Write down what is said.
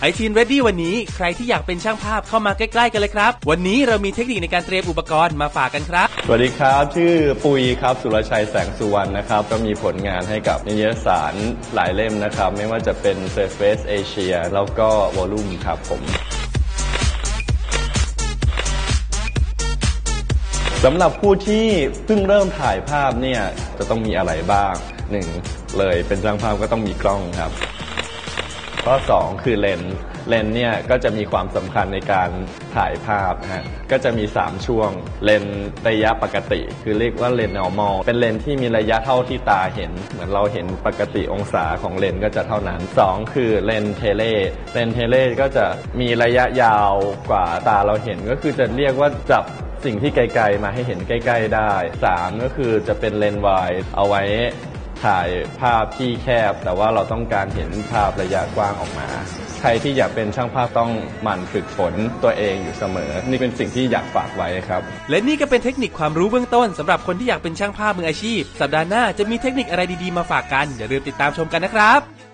ไอทีนเรดดี้วันนี้ใครที่อยากเป็นช่างภาพเข้ามาใกล้ๆกันเลยครับ วันนี้เรามีเทคนิคในการเตรียมอุปกรณ์มาฝากกันครับ สวัสดีครับ ชื่อปุยครับ สุรชัยแสงสุวรรณนะครับ ก็มีผลงานให้กับนิตยสารหลายเล่มนะครับ ไม่ว่าจะเป็น Surface Asia แล้วก็ Volume ครับผมสำหรับผู้ที่เพิ่งเริ่มถ่ายภาพเนี่ยจะต้องมีอะไรบ้างหนึ่งเลยเป็นช่างภาพก็ต้องมีกล้องครับ ข้อ 2 คือเลนส์เลนส์เนี่ยก็จะมีความสำคัญในการถ่ายภาพนะฮะก็จะมี 3 ช่วงเลนส์ระยะปกติ คือเรียกว่าเลนส์ normal เป็นเลนส์ที่มีระยะเท่าที่ตาเห็น เหมือนเราเห็นปกติองศาของเลนส์ก็จะเท่านั้น 2 คือเลนส์เทเลเลนส์เทเลก็จะมีระยะยาวกว่าตาเราเห็นก็คือจะเรียกว่าจับสิ่งที่ไกลๆมาให้เห็นใกล้ ๆ ได้ 3 ก็คือจะเป็นเลนส์วายเอาไว้ ถ่ายภาพที่แคบ แต่ว่าเราต้องการเห็นภาพระยะกว้างออกมา ใครที่อยากเป็นช่างภาพต้องหมั่นฝึกฝนตัวเองอยู่เสมอ นี่เป็นสิ่งที่อยากฝากไว้ครับ และนี่ก็เป็นเทคนิคความรู้เบื้องต้นสำหรับคนที่อยากเป็นช่างภาพมืออาชีพ สัปดาห์หน้าจะมีเทคนิคอะไรดีๆมาฝากกันอย่าลืมติดตามชมกันนะครับ